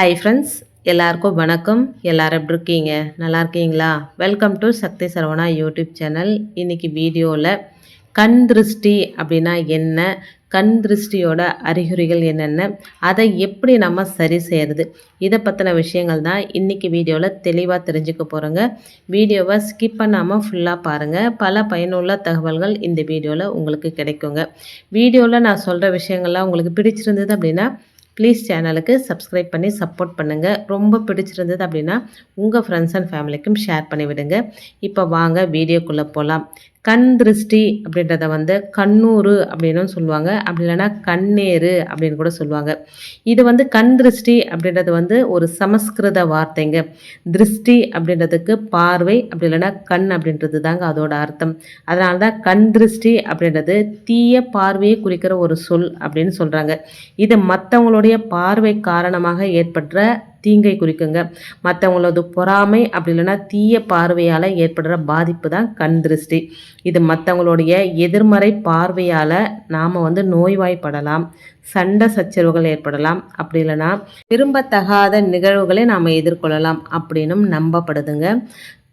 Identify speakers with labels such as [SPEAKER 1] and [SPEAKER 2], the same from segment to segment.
[SPEAKER 1] hi friends எல்லாருக்கும் வணக்கம் எல்லோரும் எப்படி இருக்கீங்க நல்லா இருக்கீங்களா welcome to Sakthi Saravana YouTube channel இன்றைக்கி வீடியோவில் கண் திருஷ்டி அப்படின்னா என்ன கண் திருஷ்டியோட அறிகுறிகள் என்னென்ன அதை எப்படி நம்ம சரி செய்கிறது இதை பற்றின விஷயங்கள் தான் இன்றைக்கி வீடியோவில் தெளிவாக தெரிஞ்சுக்க போகிறோங்க வீடியோவை ஸ்கிப் பண்ணாமல் ஃபுல்லாக பாருங்கள் பல பயனுள்ள தகவல்கள் இந்த வீடியோவில் உங்களுக்கு கிடைக்குங்க வீடியோவில் நான் சொல்கிற விஷயங்கள்லாம் உங்களுக்கு பிடிச்சிருந்தது அப்படின்னா ப்ளீஸ் சேனலுக்கு சப்ஸ்கிரைப் பண்ணி சப்போர்ட் பண்ணுங்கள் ரொம்ப பிடிச்சிருந்தது அப்படின்னா உங்கள் ஃப்ரெண்ட்ஸ் அண்ட் ஃபேமிலிக்கும் ஷேர் பண்ணிவிடுங்க இப்போ வாங்க வீடியோக்குள்ளே போகலாம் கண் திருஷ்டி அப்படின்றத வந்து கண்ணூறு அப்படின்னு சொல்லுவாங்க அப்படி இல்லைன்னா கண்ணேறு அப்படின்னு கூட சொல்லுவாங்க இது வந்து கண் திருஷ்டி அப்படின்றது வந்து ஒரு சமஸ்கிருத வார்த்தைங்க திருஷ்டி அப்படின்றதுக்கு பார்வை அப்படி இல்லைன்னா கண் அப்படின்றது தாங்க அதோட அர்த்தம் அதனால தான் கண் திருஷ்டி அப்படின்றது தீய பார்வையை குறிக்கிற ஒரு சொல் அப்படின்னு சொல்கிறாங்க இது மற்றவங்களுடைய பார்வை காரணமாக ஏற்படுற தீங்கை குறிக்குங்க மற்றவங்களது பொறாமை அப்படி இல்லைன்னா தீய பார்வையால் ஏற்படுற பாதிப்பு தான் கண் திருஷ்டி இது மற்றவங்களுடைய எதிர்மறை பார்வையால் நாம் வந்து நோய்வாய்ப்படலாம் சண்டை சச்சரவுகள் ஏற்படலாம் அப்படி இல்லைன்னா விரும்பத்தகாத நிகழ்வுகளை நாம் எதிர்கொள்ளலாம் அப்படின்னும் நம்பப்படுதுங்க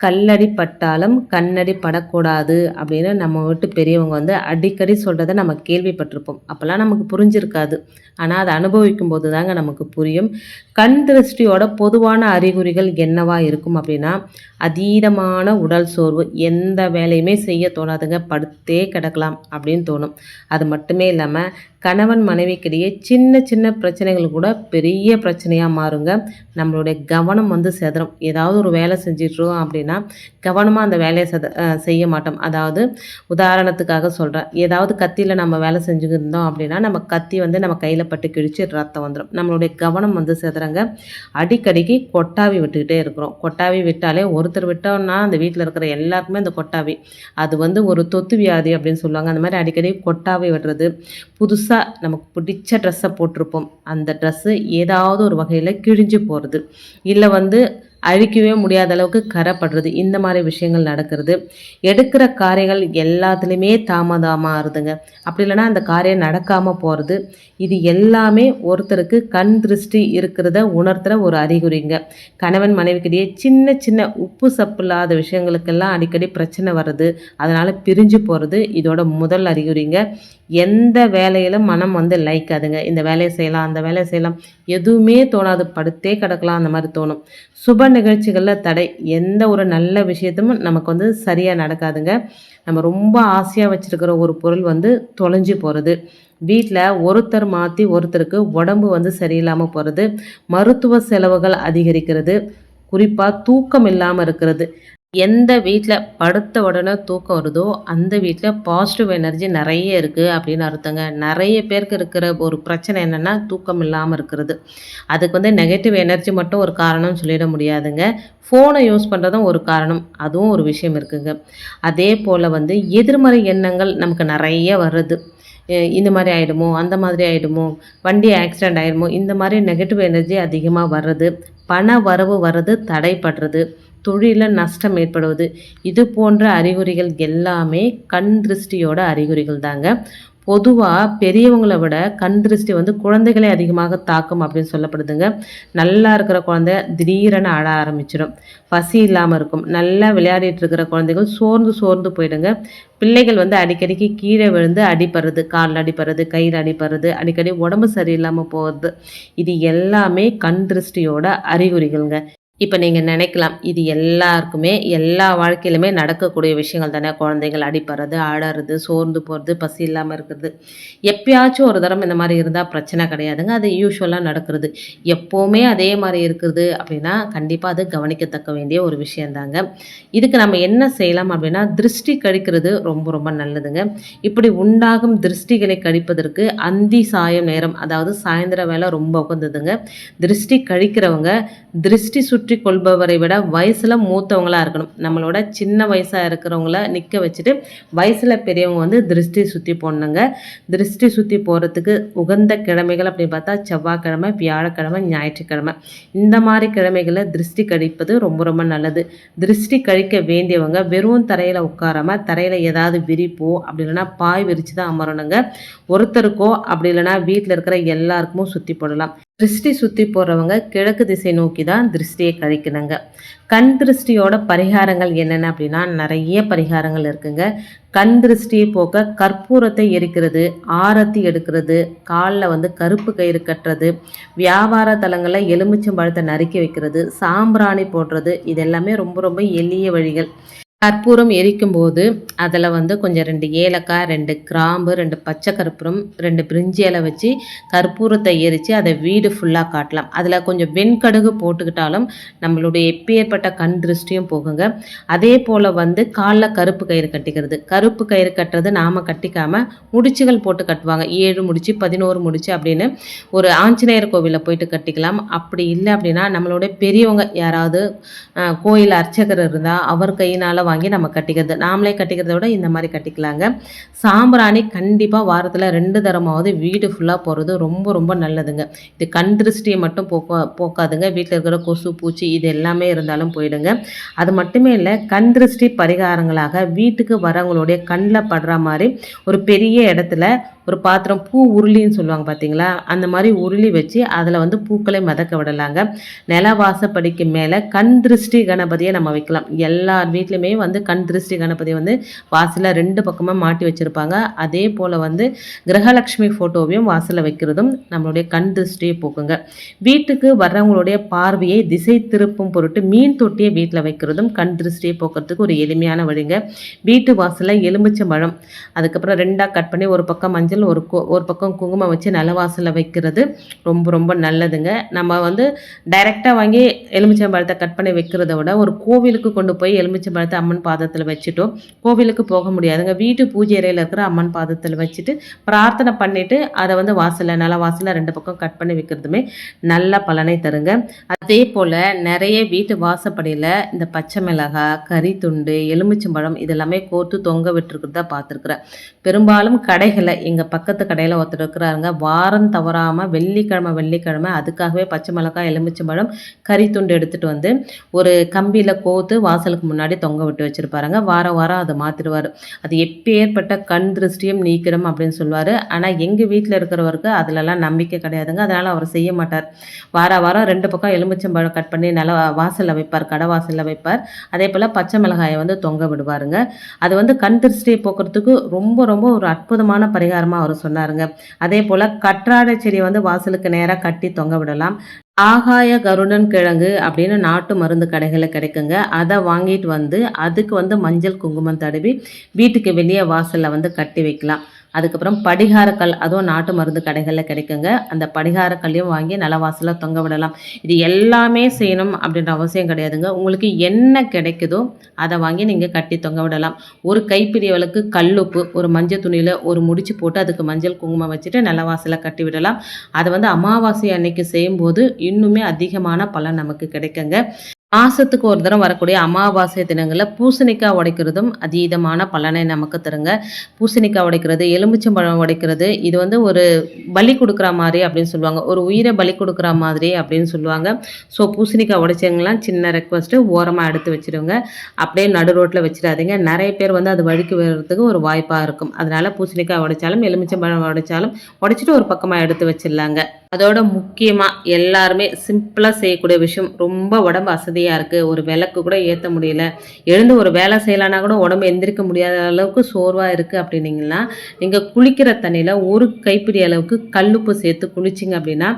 [SPEAKER 1] கல்லடி பட்டாலும் கண்ணடி படக்கூடாது அப்படின்னு நம்ம வீட்டு பெரியவங்க வந்து அடிக்கடி சொல்கிறத நம்ம கேள்விப்பட்டிருப்போம் அப்போல்லாம் நமக்கு புரிஞ்சிருக்காது ஆனால் அதை அனுபவிக்கும் போது தாங்க நமக்கு புரியும் கண் திருஷ்டியோட பொதுவான அறிகுறிகள் என்னவாக இருக்கும் அப்படின்னா அதீதமான உடல் சோர்வு எந்த வேலையுமே செய்ய தோணாதுங்க படுத்தே கிடக்கலாம் அப்படின்னு தோணும் அது மட்டுமே இல்லாமல் கணவன் மனைவிக்கிடையே சின்ன சின்ன பிரச்சனைகள் கூட பெரிய பிரச்சனையாக மாறுங்க நம்மளுடைய கவனம் வந்து செதறும் ஏதாவது ஒரு வேலை செஞ்சிட்ருவோம் அப்படின்னா கவனமாக அந்த வேலையை செத செய்ய மாட்டோம் அதாவது உதாரணத்துக்காக சொல்கிறேன் ஏதாவது கத்தியில் நம்ம வேலை செஞ்சுருந்தோம் அப்படின்னா நம்ம கத்தி வந்து நம்ம கையில் பட்டு கிழிச்சு ரத்தம் வந்துடும் நம்மளுடைய கவனம் வந்து செதுறங்க அடிக்கடிக்கு கொட்டாவி விட்டுக்கிட்டே இருக்கிறோம் கொட்டாவி விட்டாலே ஒருத்தர் விட்டோம்னா அந்த வீட்டில் இருக்கிற எல்லாருக்குமே அந்த கொட்டாவி அது வந்து ஒரு தொத்து வியாதி அப்படின்னு சொல்லுவாங்க அந்த மாதிரி அடிக்கடி கொட்டாவி விடுறது புதுசு புதுசாக நமக்கு பிடிச்ச ட்ரெஸ்ஸை போட்டிருப்போம் அந்த ட்ரெஸ்ஸு ஏதாவது ஒரு வகையில் கிழிஞ்சு போகிறது இல்லை வந்து அழிக்கவே முடியாத அளவுக்கு கரைப்படுறது இந்த மாதிரி விஷயங்கள் நடக்கிறது எடுக்கிற காரியங்கள் எல்லாத்துலேயுமே தாமதமாக இருதுங்க அப்படி இல்லைன்னா அந்த காரியம் நடக்காமல் போகிறது இது எல்லாமே ஒருத்தருக்கு கண் திருஷ்டி இருக்கிறத உணர்த்துகிற ஒரு அறிகுறிங்க கணவன் மனைவிக்கிடையே சின்ன சின்ன உப்பு சப்பு இல்லாத விஷயங்களுக்கெல்லாம் அடிக்கடி பிரச்சனை வர்றது அதனால் பிரிஞ்சு போகிறது இதோட முதல் அறிகுறிங்க எந்த வேலையிலும் மனம் வந்து லைக்காதுங்க இந்த வேலையை செய்யலாம் அந்த வேலையை செய்யலாம் எதுவுமே தோணாது படுத்தே கிடக்கலாம் அந்த மாதிரி தோணும் சுப நிகழ்ச்சிகளில் தடை எந்த ஒரு நல்ல விஷயத்தும் நமக்கு வந்து சரியாக நடக்காதுங்க நம்ம ரொம்ப ஆசையாக வச்சுருக்கிற ஒரு பொருள் வந்து தொலைஞ்சு போகிறது வீட்டில் ஒருத்தர் மாற்றி ஒருத்தருக்கு உடம்பு வந்து சரியில்லாமல் போகிறது மருத்துவ செலவுகள் அதிகரிக்கிறது குறிப்பாக தூக்கம் இல்லாமல் இருக்கிறது எந்த வீட்டில் படுத்த உடனே தூக்கம் வருதோ அந்த வீட்டில் பாசிட்டிவ் எனர்ஜி நிறைய இருக்குது அப்படின்னு அர்த்தங்க நிறைய பேருக்கு இருக்கிற ஒரு பிரச்சனை என்னென்னா தூக்கம் இல்லாமல் இருக்கிறது அதுக்கு வந்து நெகட்டிவ் எனர்ஜி மட்டும் ஒரு காரணம் சொல்லிட முடியாதுங்க ஃபோனை யூஸ் பண்ணுறதும் ஒரு காரணம் அதுவும் ஒரு விஷயம் இருக்குங்க அதே போல் வந்து எதிர்மறை எண்ணங்கள் நமக்கு நிறைய வருது இந்த மாதிரி ஆகிடுமோ அந்த மாதிரி ஆகிடுமோ வண்டி ஆக்சிடெண்ட் ஆகிடுமோ இந்த மாதிரி நெகட்டிவ் எனர்ஜி அதிகமாக வர்றது பண வரவு வர்றது தடைப்படுறது தொழிலில் நஷ்டம் ஏற்படுவது இது போன்ற அறிகுறிகள் எல்லாமே கண் திருஷ்டியோட அறிகுறிகள் தாங்க பொதுவாக பெரியவங்களை விட கண் திருஷ்டி வந்து குழந்தைகளை அதிகமாக தாக்கும் அப்படின்னு சொல்லப்படுதுங்க நல்லா இருக்கிற குழந்தை திடீரென அழ ஆரம்பிச்சிடும் பசி இல்லாமல் இருக்கும் நல்லா விளையாடிட்டு இருக்கிற குழந்தைகள் சோர்ந்து சோர்ந்து போயிடுங்க பிள்ளைகள் வந்து அடிக்கடிக்கு கீழே விழுந்து அடிப்படுறது காலில் அடிப்படுறது கையில் அடிப்படுறது அடிக்கடி உடம்பு சரியில்லாமல் போகிறது இது எல்லாமே கண் திருஷ்டியோட அறிகுறிகள்ங்க இப்போ நீங்கள் நினைக்கலாம் இது எல்லாருக்குமே எல்லா வாழ்க்கையிலுமே நடக்கக்கூடிய விஷயங்கள் தானே குழந்தைகள் அடிப்படுறது ஆடறது சோர்ந்து போகிறது பசி இல்லாமல் இருக்கிறது எப்பயாச்சும் ஒரு தரம் இந்த மாதிரி இருந்தால் பிரச்சனை கிடையாதுங்க அது யூஸ்வலாக நடக்கிறது எப்போவுமே அதே மாதிரி இருக்குது அப்படின்னா கண்டிப்பாக அது கவனிக்கத்தக்க வேண்டிய ஒரு விஷயந்தாங்க இதுக்கு நம்ம என்ன செய்யலாம் அப்படின்னா திருஷ்டி கழிக்கிறது ரொம்ப ரொம்ப நல்லதுங்க இப்படி உண்டாகும் திருஷ்டிகளை கழிப்பதற்கு அந்தி சாயம் நேரம் அதாவது சாயந்தர வேலை ரொம்ப உகந்ததுங்க திருஷ்டி கழிக்கிறவங்க திருஷ்டி சுற்று சுற்றி கொள்பவரை விட வயசில் மூத்தவங்களாக இருக்கணும் நம்மளோட சின்ன வயசாக இருக்கிறவங்கள நிற்க வச்சுட்டு வயசில் பெரியவங்க வந்து திருஷ்டி சுற்றி போடணுங்க திருஷ்டி சுற்றி போகிறதுக்கு உகந்த கிழமைகள் அப்படின்னு பார்த்தா செவ்வாய்க்கிழமை வியாழக்கிழமை ஞாயிற்றுக்கிழமை இந்த மாதிரி கிழமைகளை திருஷ்டி கழிப்பது ரொம்ப ரொம்ப நல்லது திருஷ்டி கழிக்க வேண்டியவங்க வெறும் தரையில் உட்காராமல் தரையில் ஏதாவது விரிப்போ அப்படி இல்லைனா பாய் விரித்து தான் அமரணுங்க ஒருத்தருக்கோ அப்படி இல்லைனா வீட்டில் இருக்கிற எல்லாருக்குமோ சுற்றி போடலாம் திருஷ்டி சுற்றி போகிறவங்க கிழக்கு திசை நோக்கி தான் திருஷ்டியை கழிக்கணுங்க கண் திருஷ்டியோட பரிகாரங்கள் என்னென்ன அப்படின்னா நிறைய பரிகாரங்கள் இருக்குங்க கண் திருஷ்டியை போக்க கற்பூரத்தை எரிக்கிறது ஆரத்தி எடுக்கிறது காலில் வந்து கருப்பு கயிறு கட்டுறது வியாபார தலங்களில் எலுமிச்சம்பழத்தை நறுக்கி வைக்கிறது சாம்பிராணி போடுறது இது எல்லாமே ரொம்ப ரொம்ப எளிய வழிகள் கற்பூரம் எரிக்கும்போது அதில் வந்து கொஞ்சம் ரெண்டு ஏலக்காய் ரெண்டு கிராம்பு ரெண்டு பச்சை கற்பூரம் ரெண்டு பிரிஞ்சி இலை வச்சு கற்பூரத்தை எரித்து அதை வீடு ஃபுல்லாக காட்டலாம் அதில் கொஞ்சம் வெண்கடுகு போட்டுக்கிட்டாலும் நம்மளுடைய எப்பேற்பட்ட கண் திருஷ்டியும் போகுங்க அதே போல் வந்து காலில் கருப்பு கயிறு கட்டிக்கிறது கருப்பு கயிறு கட்டுறது நாம் கட்டிக்காமல் முடிச்சுகள் போட்டு கட்டுவாங்க ஏழு முடிச்சு பதினோரு முடிச்சு அப்படின்னு ஒரு ஆஞ்சநேயர் கோவிலில் போயிட்டு கட்டிக்கலாம் அப்படி இல்லை அப்படின்னா நம்மளுடைய பெரியவங்க யாராவது கோயில் அர்ச்சகர் இருந்தால் அவர் கையினால் வாங்கி நம்ம கட்டிக்கிறது நாமளே கட்டிக்கிறத விட இந்த மாதிரி கட்டிக்கலாங்க சாம்பிராணி கண்டிப்பாக வாரத்தில் ரெண்டு தரமாவது வீடு ஃபுல்லாக போகிறது ரொம்ப ரொம்ப நல்லதுங்க இது கண் திருஷ்டியை மட்டும் போக்க போக்காதுங்க வீட்டில் இருக்கிற கொசு பூச்சி இது எல்லாமே இருந்தாலும் போயிடுங்க அது மட்டுமே இல்லை கண் திருஷ்டி பரிகாரங்களாக வீட்டுக்கு வரவங்களுடைய கண்ணில் படுற மாதிரி ஒரு பெரிய இடத்துல ஒரு பாத்திரம் பூ உருளின்னு சொல்லுவாங்க பார்த்தீங்களா அந்த மாதிரி உருளி வச்சு அதில் வந்து பூக்களை மிதக்க விடலாங்க நில வாசப்படிக்கு மேலே கண் திருஷ்டி கணபதியை நம்ம வைக்கலாம் எல்லார் வீட்லையுமே வந்து கண் திருஷ்டி கணபதி வந்து வாசலில் ரெண்டு பக்கமாக மாட்டி வச்சுருப்பாங்க அதே போல் வந்து கிரகலட்சுமி ஃபோட்டோவையும் வாசலில் வைக்கிறதும் நம்மளுடைய கண் திருஷ்டியை போக்குங்க வீட்டுக்கு வர்றவங்களுடைய பார்வையை திசை திருப்பும் பொருட்டு மீன் தொட்டியை வீட்டில் வைக்கிறதும் கண் திருஷ்டியை போக்குறதுக்கு ஒரு எளிமையான வழிங்க வீட்டு வாசலில் எலுமிச்சம்பழம் அதுக்கப்புறம் ரெண்டாக கட் பண்ணி ஒரு பக்கம் மஞ்சள் பட்சத்தில் ஒரு கோ ஒரு பக்கம் குங்குமம் வச்சு வாசலில் வைக்கிறது ரொம்ப ரொம்ப நல்லதுங்க நம்ம வந்து டைரெக்டாக வாங்கி எலுமிச்சம்பழத்தை கட் பண்ணி வைக்கிறத விட ஒரு கோவிலுக்கு கொண்டு போய் எலுமிச்சம்பழத்தை அம்மன் பாதத்தில் வச்சுட்டோம் கோவிலுக்கு போக முடியாதுங்க வீட்டு பூஜை அறையில் இருக்கிற அம்மன் பாதத்தில் வச்சுட்டு பிரார்த்தனை பண்ணிவிட்டு அதை வந்து வாசலில் வாசலில் ரெண்டு பக்கம் கட் பண்ணி வைக்கிறதுமே நல்ல பலனை தருங்க அதே போல் நிறைய வீட்டு வாசப்படியில் இந்த பச்சை மிளகாய் கறி துண்டு எலுமிச்சம்பழம் இதெல்லாமே கோர்த்து தொங்க விட்டுருக்குறதா பார்த்துருக்குறேன் பெரும்பாலும் கடைகளை எங்கள் பக்கத்து கடையில் ஒருத்தர் இருக்கிறாருங்க வாரம் தவறாமல் வெள்ளிக்கிழமை வெள்ளிக்கிழமை அதுக்காகவே பச்சை மிளகாய் எலுமிச்சம்பழம் கறி துண்டு எடுத்துகிட்டு வந்து ஒரு கம்பியில் கோத்து வாசலுக்கு முன்னாடி தொங்க விட்டு வச்சுருப்பாருங்க வாரம் வாரம் அதை மாற்றிடுவார் அது எப்போ ஏற்பட்ட கண் திருஷ்டியும் நீக்கிடும் அப்படின்னு சொல்லுவார் ஆனால் எங்கள் வீட்டில் இருக்கிறவருக்கு அதிலெல்லாம் நம்பிக்கை கிடையாதுங்க அதனால் அவர் செய்ய மாட்டார் வார வாரம் ரெண்டு பக்கம் எலுமிச்சம்பழம் கட் பண்ணி நல்லா வாசலில் வைப்பார் கடை வாசலில் வைப்பார் அதே போல் பச்சை மிளகாயை வந்து தொங்க விடுவாருங்க அது வந்து கண் திருஷ்டியை போக்குறதுக்கு ரொம்ப ரொம்ப ஒரு அற்புதமான பரிகாரமாக அவர் சொன்னாருங்க அதே போல் கற்றாழை செடி வந்து வாசலுக்கு நேராக கட்டி தொங்க விடலாம் ஆகாய கருடன் கிழங்கு அப்படின்னு நாட்டு மருந்து கடைகளில் கிடைக்குங்க அதை வாங்கிட்டு வந்து அதுக்கு வந்து மஞ்சள் குங்குமம் தடவி வீட்டுக்கு வெளியே வாசலில் வந்து கட்டி வைக்கலாம் அதுக்கப்புறம் படிகாரக்கல் அதுவும் நாட்டு மருந்து கடைகளில் கிடைக்குங்க அந்த படிகாரக்கல்லையும் வாங்கி நல்ல வாசலில் தொங்க விடலாம் இது எல்லாமே செய்யணும் அப்படின்ற அவசியம் கிடையாதுங்க உங்களுக்கு என்ன கிடைக்குதோ அதை வாங்கி நீங்கள் கட்டி தொங்க விடலாம் ஒரு கைப்பிடி அளவுக்கு கல்லுப்பு ஒரு மஞ்சள் துணியில் ஒரு முடிச்சு போட்டு அதுக்கு மஞ்சள் குங்குமம் வச்சுட்டு நல்ல வாசலில் கட்டி விடலாம் அதை வந்து அமாவாசை அன்னைக்கு செய்யும்போது இன்னுமே அதிகமான பலன் நமக்கு கிடைக்குங்க மாசத்துக்கு ஒரு தரம் வரக்கூடிய அமாவாசை தினங்களில் பூசணிக்காய் உடைக்கிறதும் அதீதமான பலனை நமக்கு தருங்க பூசணிக்காய் உடைக்கிறது எலுமிச்சம்பழம் உடைக்கிறது இது வந்து ஒரு பலி கொடுக்குற மாதிரி அப்படின்னு சொல்லுவாங்க ஒரு உயிரை பலி கொடுக்குற மாதிரி அப்படின்னு சொல்லுவாங்க ஸோ பூசணிக்காய் உடைச்சவங்களாம் சின்ன ரெக்வஸ்ட்டு ஓரமாக எடுத்து வச்சுருங்க அப்படியே நடு ரோட்டில் வச்சிடாதீங்க நிறைய பேர் வந்து அது வழுக்கி வர்றதுக்கு ஒரு வாய்ப்பாக இருக்கும் அதனால் பூசணிக்காய் உடைச்சாலும் எலுமிச்சம்பழம் உடைச்சாலும் உடைச்சிட்டு ஒரு பக்கமாக எடுத்து வச்சிடலாங்க அதோட முக்கியமாக எல்லாருமே சிம்பிளாக செய்யக்கூடிய விஷயம் ரொம்ப உடம்பு அசதியாக இருக்குது ஒரு விளக்கு கூட ஏற்ற முடியல எழுந்து ஒரு வேலை செய்யலான்னா கூட உடம்பு எந்திரிக்க முடியாத அளவுக்கு சோர்வாக இருக்குது அப்படின்னீங்கன்னா நீங்கள் குளிக்கிற தண்ணியில் ஒரு கைப்பிடி அளவுக்கு கல்லுப்பு சேர்த்து குளிச்சிங்க அப்படின்னா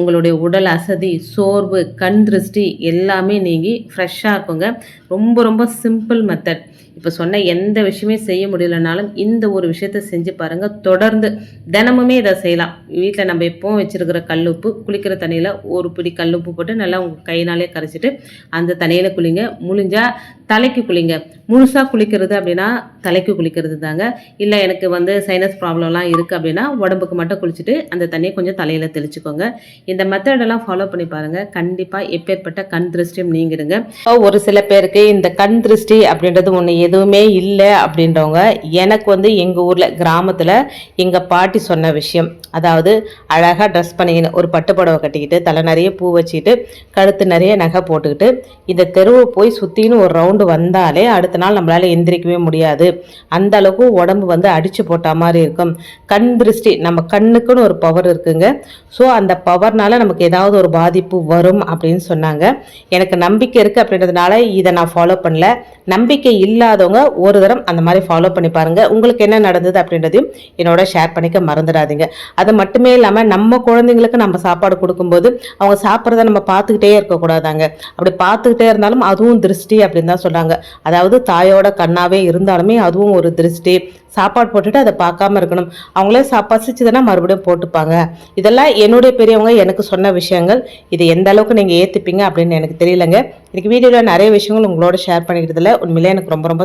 [SPEAKER 1] உங்களுடைய உடல் அசதி சோர்வு கண் திருஷ்டி எல்லாமே நீங்கி ஃப்ரெஷ்ஷாக இருக்குங்க ரொம்ப ரொம்ப சிம்பிள் மெத்தட் இப்போ சொன்ன எந்த விஷயமே செய்ய முடியலனாலும் இந்த ஒரு விஷயத்த செஞ்சு பாருங்கள் தொடர்ந்து தினமுமே இதை செய்யலாம் வீட்டில் நம்ம எப்போவும் வச்சுருக்கிற கல்லுப்பு குளிக்கிற தண்ணியில் ஒரு பிடி கல்லுப்பு போட்டு நல்லா உங்கள் கையினாலே கரைச்சிட்டு அந்த தண்ணியில் குளிங்க முழிஞ்சால் தலைக்கு குளிங்க முழுசாக குளிக்கிறது அப்படின்னா தலைக்கு குளிக்கிறது தாங்க இல்லை எனக்கு வந்து சைனஸ் ப்ராப்ளம்லாம் இருக்குது அப்படின்னா உடம்புக்கு மட்டும் குளிச்சுட்டு அந்த தண்ணியை கொஞ்சம் தலையில் தெளிச்சுக்கோங்க இந்த மெத்தடெல்லாம் ஃபாலோ பண்ணி பாருங்கள் கண்டிப்பாக எப்பேற்பட்ட கண் திருஷ்டியும் நீங்கிடுங்க ஒரு சில பேருக்கு இந்த கண் திருஷ்டி அப்படின்றது ஒன்று எதுவுமே இல்லை அப்படின்றவங்க எனக்கு வந்து எங்கள் ஊரில் கிராமத்தில் எங்கள் பாட்டி சொன்ன விஷயம் அதாவது அழகாக ட்ரெஸ் பண்ணிக்கின்னு ஒரு பட்டு புடவை கட்டிக்கிட்டு தலை நிறைய பூ வச்சுக்கிட்டு கழுத்து நிறைய நகை போட்டுக்கிட்டு இந்த தெருவை போய் சுற்றின்னு ஒரு ரவுண்டு வந்தாலே அடுத்த நாள் நம்மளால் எந்திரிக்கவே முடியாது அந்த அளவுக்கு உடம்பு வந்து அடித்து போட்ட மாதிரி இருக்கும் கண் திருஷ்டி நம்ம கண்ணுக்குன்னு ஒரு பவர் இருக்குங்க ஸோ அந்த பவர்னால் நமக்கு ஏதாவது ஒரு பாதிப்பு வரும் அப்படின்னு சொன்னாங்க எனக்கு நம்பிக்கை இருக்குது அப்படின்றதுனால இதை நான் ஃபாலோ பண்ணல நம்பிக்கை இல்லாத பண்ணாதவங்க ஒரு தரம் அந்த மாதிரி ஃபாலோ பண்ணி பாருங்கள் உங்களுக்கு என்ன நடந்தது அப்படின்றதையும் என்னோட ஷேர் பண்ணிக்க மறந்துடாதீங்க அது மட்டுமே இல்லாமல் நம்ம குழந்தைங்களுக்கு நம்ம சாப்பாடு கொடுக்கும்போது அவங்க சாப்பிட்றத நம்ம பார்த்துக்கிட்டே இருக்கக்கூடாதாங்க அப்படி பார்த்துக்கிட்டே இருந்தாலும் அதுவும் திருஷ்டி அப்படின்னு தான் சொல்கிறாங்க அதாவது தாயோட கண்ணாவே இருந்தாலுமே அதுவும் ஒரு திருஷ்டி சாப்பாடு போட்டுட்டு அதை பார்க்காம இருக்கணும் அவங்களே பசிச்சுதுன்னா மறுபடியும் போட்டுப்பாங்க இதெல்லாம் என்னுடைய பெரியவங்க எனக்கு சொன்ன விஷயங்கள் இது எந்த அளவுக்கு நீங்கள் ஏற்றுப்பீங்க அப்படின்னு எனக்கு தெரியலங்க எனக்கு வீடியோவில் நிறைய விஷயங்கள் உங்களோட ஷேர் பண்ணிக்கிறதுல உண்மையிலே எனக்கு ரொம்ப ரொம்ப